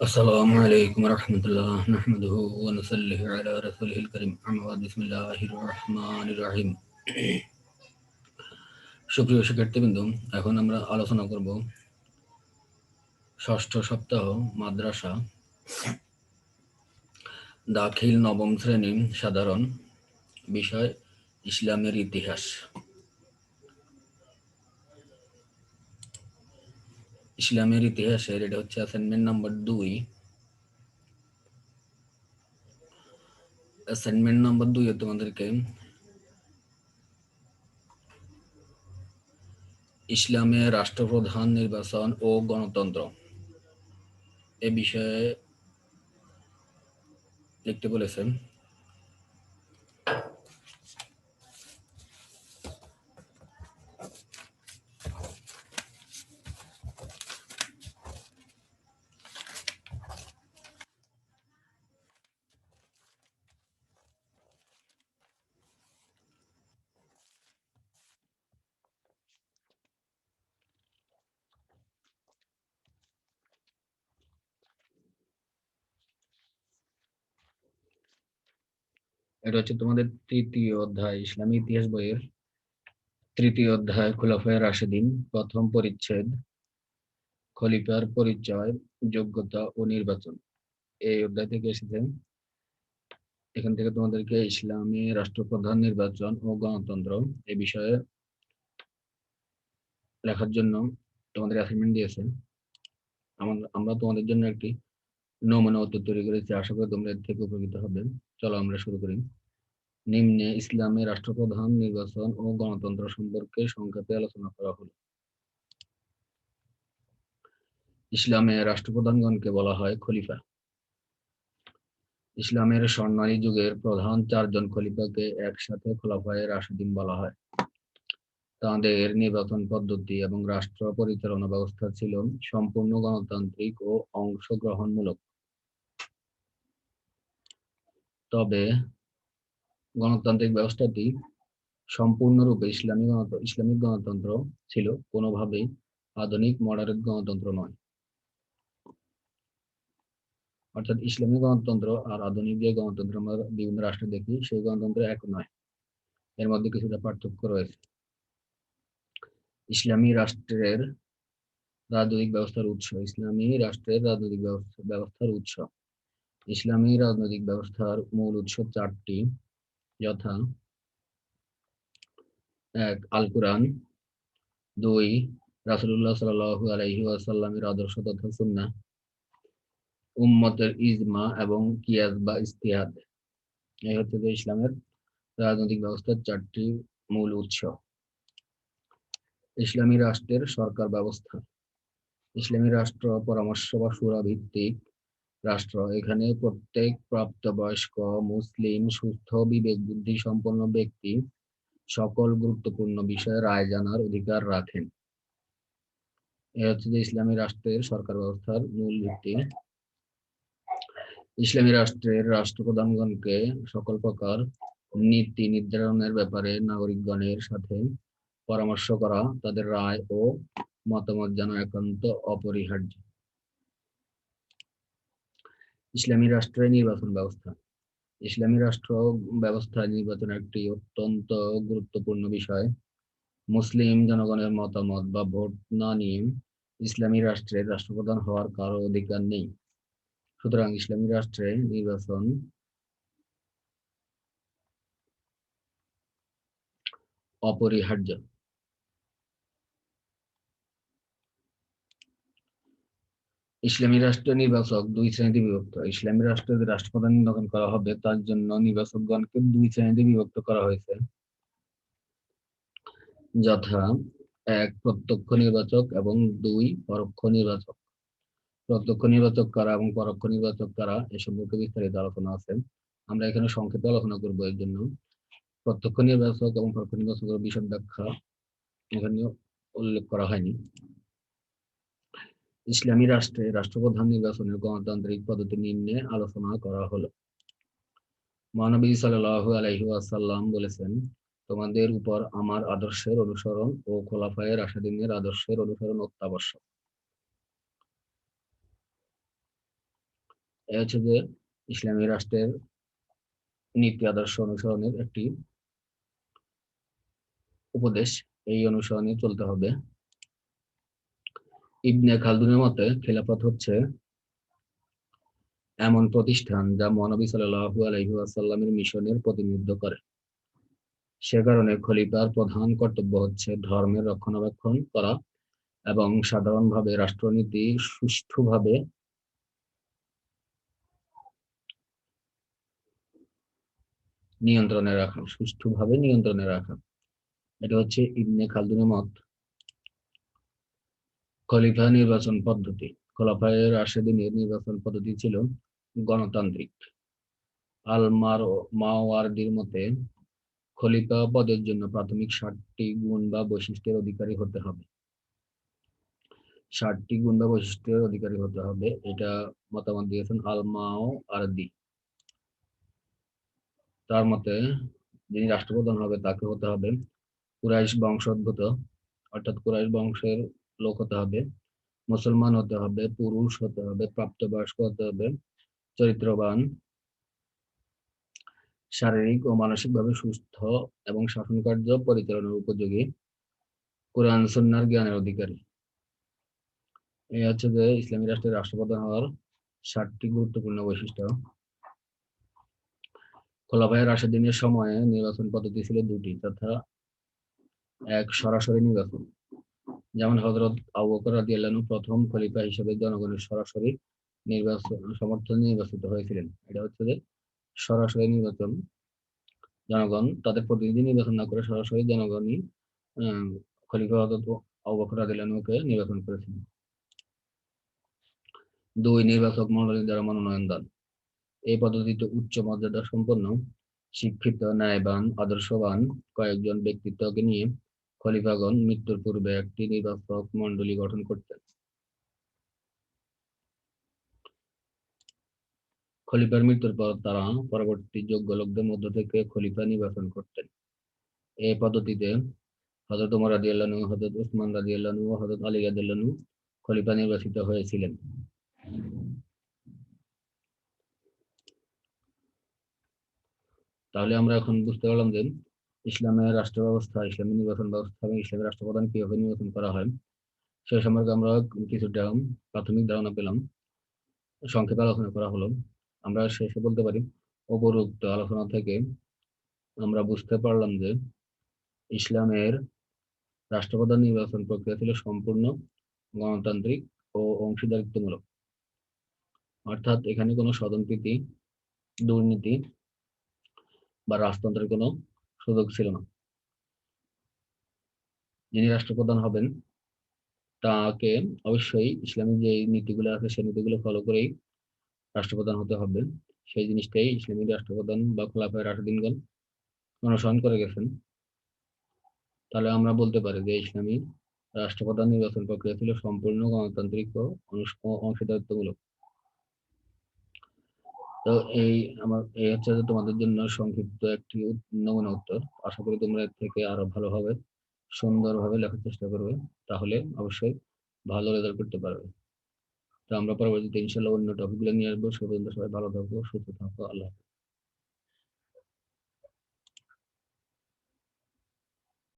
السلام عليكم ورحمة الله نحمده ونصلي على رسوله الكريم أما بعد بسم الله الرحمن الرحيم সুপ্রিয় শিক্ষার্থীবৃন্দ এখন আমরা আলোচনা করব ষষ্ঠ সপ্তাহ মাদ্রাসা দাখিল নবম শ্রেণী সাধারণ বিষয় ইসলামের ইতিহাস ইসলামের ইতিহাসের এটা হচ্ছে অ্যাসাইনমেন্ট নাম্বার দুই। অ্যাসাইনমেন্ট নাম্বার দুই তোমাদেরকে ইসলামের রাষ্ট্রপ্রধান নির্বাচন ও গণতন্ত্র। এ বিষয়ে লিখতে বলেছেন। এটা হচ্ছে তোমাদের তৃতীয় অধ্যায়, ইসলামী ইতিহাস বইয়ের তৃতীয় অধ্যায়, খোলাফায় রাশেদিন, প্রথম পরিচ্ছেদ, খলিফার পরিচয়, যোগ্যতা ও নির্বাচন। এই অধ্যায় থেকে এসেছে এখান থেকে তোমাদেরকে ইসলামী রাষ্ট্রপ্রধান নির্বাচন ও গণতন্ত্র এ বিষয়ে লেখার জন্য তোমাদের অ্যাসাইনমেন্ট দিয়েছে। আমরা তোমাদের জন্য একটি নমুনা উত্তর তৈরি করেছি। আশা করি তোমরা এর থেকে উপকৃত হবে। চলো আমরা শুরু করি। নিম্নে ইসলামী রাষ্ট্রপ্রধান নির্বাচন ও গণতন্ত্র সম্পর্কে সংক্ষেপে আলোচনা করা হলো। ইসলামে রাষ্ট্রপ্রধানগণকে বলা হয় খলিফা। ইসলামের স্বর্ণালী যুগের প্রধান চারজন খলিফাকে একসাথে খোলাফায় রাশিদিন বলা হয়। তাদের নির্বাচন পদ্ধতি এবং রাষ্ট্র পরিচালনা ব্যবস্থা ছিল সম্পূর্ণ গণতান্ত্রিক ও অংশগ্রহণমূলক। তবে গণতান্ত্রিক ব্যবস্থাটি সম্পূর্ণরূপে ইসলামী ইসলামিক গণতন্ত্র ছিল, কোনোভাবেই আধুনিক, মডারেট গণতন্ত্র নয়। অর্থাৎ ইসলামী গণতন্ত্র আর আধুনিক যে গণতন্ত্র আমরা বিভিন্ন রাষ্ট্রে দেখি, সেই গণতন্ত্র এক নয়। এর মধ্যে কিছুটা পার্থক্য রয়েছে। ইসলামী রাষ্ট্রের রাজনৈতিক ব্যবস্থার উৎস, ইসলামী রাষ্ট্রের রাজনৈতিক ব্যবস্থার উৎস। ইসলামী রাজনৈতিক ব্যবস্থার মূল উৎস চারটি যথা। এক আল কোরআন দুই রাসুল্লাহ সাল আলহি আসাল্লামের আদর্শ তথা সুন্না উম্মতের ইজমা এবং কিয়াজ বা ইস্তিহাদ এই হচ্ছে যে ইসলামের রাজনৈতিক ব্যবস্থার চারটি মূল উৎস। ইসলামী রাষ্ট্রের সরকার ব্যবস্থা। ইসলামী রাষ্ট্র পরামর্শ বা সুরা ভিত্তিক রাষ্ট্র। এখানে প্রত্যেক প্রাপ্তবয়স্ক, মুসলিম, সুস্থ বিবেক বুদ্ধি সম্পন্ন ব্যক্তি সকল গুরুত্বপূর্ণ বিষয়ে রায় জানার অধিকার রাখেন। এ হচ্ছে যে ইসলামী রাষ্ট্রের সরকার ব্যবস্থার মূল ভিত্তি। ইসলামী রাষ্ট্রের রাষ্ট্রপ্রধানগণকে সকল প্রকার নীতি নির্ধারণের ব্যাপারে নাগরিকগণের সাথে পরামর্শ করা, তাদের রায় ও মতামত যেন একান্ত অপরিহার্য। ইসলামী রাষ্ট্রের নির্বাচন ব্যবস্থা। ইসলামী রাষ্ট্র ব্যবস্থায় নির্বাচন একটি অত্যন্ত গুরুত্বপূর্ণ বিষয়। মুসলিম জনগণের মতামত বা ভোট না নিয়ে ইসলামী রাষ্ট্রের রাষ্ট্রপ্রধান হওয়ার কারও অধিকার নেই। সুতরাং ইসলামী রাষ্ট্রে নির্বাচন অপরিহার্য। ইসলামী রাষ্ট্র নির্বাচক দুই শ্রেণীতে বিভক্ত। ইসলামী রাষ্ট্রের রাষ্ট্রপ্রধান নির্বাচন করা হবে, তার জন্য নির্বাচকগণকে দুই শ্রেণীতে বিভক্ত করা হয়েছে। যথা, এক, প্রত্যক্ষ নির্বাচক এবং দুই, পরোক্ষ নির্বাচক। প্রত্যক্ষ নির্বাচক কারা এবং পরোক্ষ নির্বাচক কারা, এ সম্পর্কে বিস্তারিত আলোচনা আছে। আমরা এখানে সংক্ষেপে আলোচনা করব এর জন্য। প্রত্যক্ষ নির্বাচক এবং পরোক্ষ নির্বাচকের বিশদ ব্যাখ্যা এখানে উল্লেখ করা হয়নি। ইসলামী রাষ্ট্রে, রাষ্ট্রপ্রধান নির্বাচনের গণতান্ত্রিক পদ্ধতি নিম্নে আলোচনা করা হলো। মহানবী সাল্লাহ আলহি আসাল্লাম বলেছেন, তোমাদের উপর আমার আদর্শের অনুসরণ ও খোলাফায়ের আশাদিনের আদর্শের অনুসরণ অত্যাবশ্যক। এ হচ্ছে যে ইসলামী রাষ্ট্রের নীতি আদর্শ অনুসরণের একটি উপদেশ। এই অনুসরণে চলতে হবে। ইবনে খালদুনের মতে খেলাফত হচ্ছে এমন প্রতিষ্ঠান যা মহানবী সাল্লাহু আলহি আসাল্লামের মিশনের প্রতিনিধিত্ব করে। সে কারণে খলিফার প্রধান কর্তব্য হচ্ছে ধর্মের রক্ষণাবেক্ষণ করা এবং সাধারণভাবে রাষ্ট্রনীতি সুষ্ঠুভাবে নিয়ন্ত্রণে রাখা, সুষ্ঠুভাবে নিয়ন্ত্রণে রাখা। এটা হচ্ছে ইবনে খালদুনের মত। খলিফা নির্বাচন পদ্ধতি। খোলাফায়ের রাশেদিনের নির্বাচন পদ্ধতি ছিল গণতান্ত্রিক। আল মাওয়ার্দির মতে, খলিফা পদের জন্য প্রাথমিক ষাটটি গুণ বা বৈশিষ্ট্যের অধিকারী হতে হবে। ষাটটি গুণ বা বৈশিষ্ট্যের অধিকারী হতে হবে, এটা মতামত দিয়েছেন আলমাও আরদি তার মতে, যিনি রাষ্ট্রপ্রধান হবে তাকে হতে হবে কুরাইশ বংশোদ্ভূত, অর্থাৎ কুরাইশ বংশের লোক হতে হবে, মুসলমান হতে হবে, পুরুষ হতে হবে, প্রাপ্তবয়স্ক হতে হবে, চরিত্রবান, শারীরিক ও মানসিকভাবে সুস্থ এবং শাসন কার্য পরিচালনার উপযোগী, কোরআন সন্ন্যার জ্ঞানের অধিকারী। এই হচ্ছে যে ইসলামী রাষ্ট্রের রাষ্ট্রপ্রধান হওয়ার ষাটটি গুরুত্বপূর্ণ বৈশিষ্ট্য। খোলাফায় রাশেদিনের সময়ে নির্বাচন পদ্ধতি ছিল দুটি, তথা এক সরাসরি নির্বাচন। যেমন হজরত আবু বকর রাদিয়াল্লাহু প্রথম খলিফা হিসেবে জনগণের সরাসরি নির্বাচন, সমর্থনে নির্বাচিত হয়েছিলেন। এটা হচ্ছে যে সরাসরি নির্বাচন, জনগণ তাদের প্রতিনিধি নির্বাচন না করে সরাসরি জনগণই খলিফা হজরত আবু বকর রাদিয়াল্লাহুকে নির্বাচন করেছিলেন দুই, নির্বাচক মন্ডলী দ্বারা মনোনয়ন দান। এই পদ্ধতিতে উচ্চ মর্যাদা সম্পন্ন, শিক্ষিত, ন্যায়বান, আদর্শবান কয়েকজন ব্যক্তিত্বকে নিয়ে খলিফাগণ মৃত্যুর পূর্বে একটি নির্বাচক মন্ডলী গঠন করতেন। খলিফার মৃত্যুর পর তারা পরবর্তী যোগ্য লোকদের মধ্য থেকে খলিফা নির্বাচন করতেন। এই পদ্ধতিতে হজরত উমর রাজি আল্লাহ হজরত উসমান রাজি আল্লাহ হজরত আলী রাজি খলিফা নির্বাচিত হয়েছিলেন। তাহলে আমরা এখন বুঝতে পারলাম যে ইসলামের রাষ্ট্র ব্যবস্থা ইসলামী নির্বাচন ব্যবস্থা এবং ইসলামের রাষ্ট্রপ্রধান কীভাবে নির্বাচন করা হয়। সে সম্পর্কে আমরা কিছুটা প্রাথমিক ধারণা পেলাম। সংক্ষেপে আলোচনা করা হলো। আমরা শেষে বলতে পারি উপরোক্ত আলোচনা থেকে আমরা বুঝতে পারলাম যে ইসলামের রাষ্ট্রপ্রধান নির্বাচন প্রক্রিয়া ছিল সম্পূর্ণ গণতান্ত্রিক ও অংশীদারিত্বমূলক। অর্থাৎ এখানে কোনো স্বতন্ত্রীতি দুর্নীতি বা রাজতন্ত্রের কোনো সুযোগ ছিল না। যিনি রাষ্ট্রপ্রধান হবেন, তাকে অবশ্যই ইসলামী যে নীতিগুলো আছে, সেই নীতিগুলো ফলো করেই রাষ্ট্রপ্রধান হতে হবে। সেই জিনিসটাই ইসলামী রাষ্ট্রপ্রধান বা খোলাফায় রাষ্ট্রদিনগণ অনুসরণ করে গেছেন। তাহলে আমরা বলতে পারি যে ইসলামী রাষ্ট্রপ্রধান নির্বাচন প্রক্রিয়া ছিল সম্পূর্ণ গণতান্ত্রিক অংশীদারিত্বমূলক। তো এই আমার, এই হচ্ছে তোমাদের জন্য সংক্ষিপ্ত একটি নমুনা উত্তর। আশা করি তোমরা এর থেকে আরও ভালোভাবে, সুন্দরভাবে লেখার চেষ্টা করবে। তাহলে অবশ্যই ভালো রেজাল্ট করতে পারবে। তো আমরা পরবর্তীতে ইনশাল্লাহ অন্য টপিকগুলো নিয়ে আসব। সবাই ভালো থাকব সুস্থ থাকব আল্লাহ